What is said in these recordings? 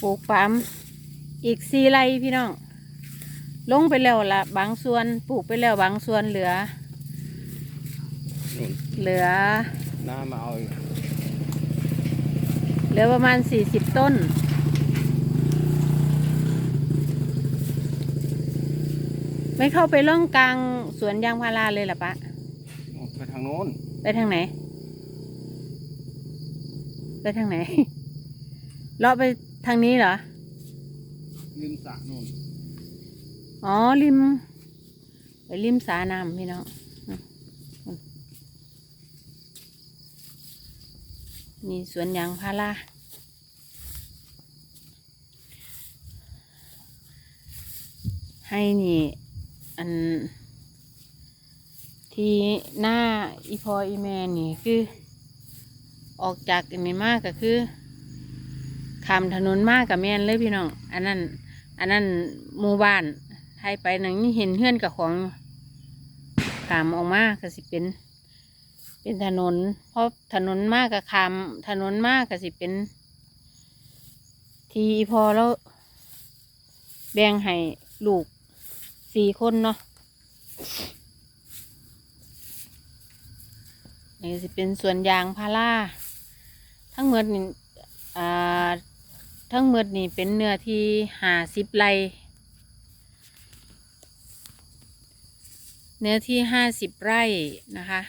ปลูกปาล์มอีกสี่ไร่พี่น้อง ลงไปแล้วละบางส่วนปลูกไปแล้วบางส่วนเหลือนู่นเหลือน้ามาเอาอีกเหลือประมาณสี่สิบต้น ไม่เข้าไปล่องกลางสวนยางพาราเลยเหรอปะนู่นไปทางโน้น ไปทางไหน ไปทางไหนเลาะไป ทางนี้เหรอ ริมสระนู่นอ๋อ ริมไปริมสาน้ำพี่น้องอืมอืมนี่สวนยางพาราให้นี่ อัน ที่หน้าอีพออีแมนนี่คือ ออกจากอันนี้มากก็คือ ขามถนนมากกับแม่นเลยพี่น้อง อันนั้น อันนั้นหมู่บ้านไทยไปหนังนี่เห็นเฮือนกับของขามออกมาก็สิเป็น เป็นถนน เพราะถนนมากกับขามถนนมากก็สิเป็น ทีพอแล้ว แบ่งให้ลูกสี่คนเนาะนี่สิเป็นสวนยางพาราทั้งหมดนี่อ่า ทั้งหมดนี่เป็นเนื้อที่หาสิบไร่เนื้อที่ห้าสิบไร่นะคะ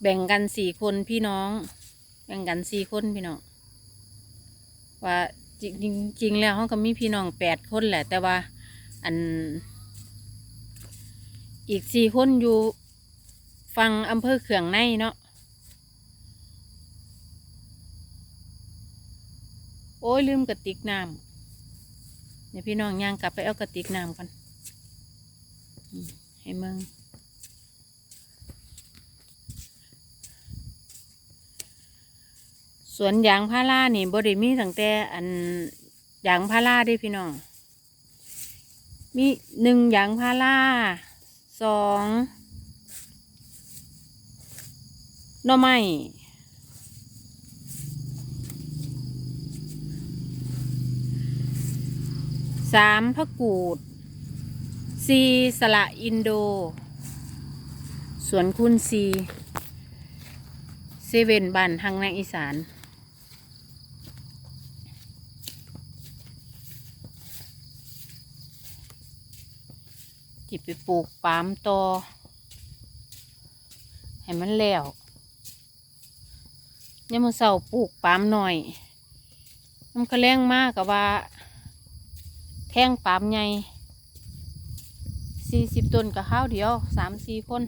แบ่งกันสี่คนพี่น้อง แบ่งกันสี่คนพี่น้อง ว่าจริงจริงๆแล้วเขาก็มีพี่น้องแปดคนแหละ แต่ว่าอัน อีกสี่คนอยู่ฟังอำเภอเขื่องในเนาะ โอ้ยลืมกระติกน้ำเดี๋ยวพี่น้องย่างกลับไปเอากระติกน้ำกันอืมให้มึงสวนยางพารานี่บริมีตั้งแต่อันยางพาราเด้พี่น้อง มีหนึ่งยางพาราสองหน่อไม้ สามพระกูดสี่สละอินโด สวนคุณซีเซเว่นบ้านทางในอีสานจิบไปปลูกปามต่อให้มันแล้วเนี่ยามมือเสาปลูกปามหน่อยมันก็แรงมากกับว่า แท่งปามใหญ่สี่สิบต้นกับข้าวเดียวสามสี่คน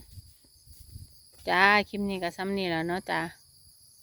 จ้า คลิปนี้ก็ซ้ำนี่แล้วเนาะจ้า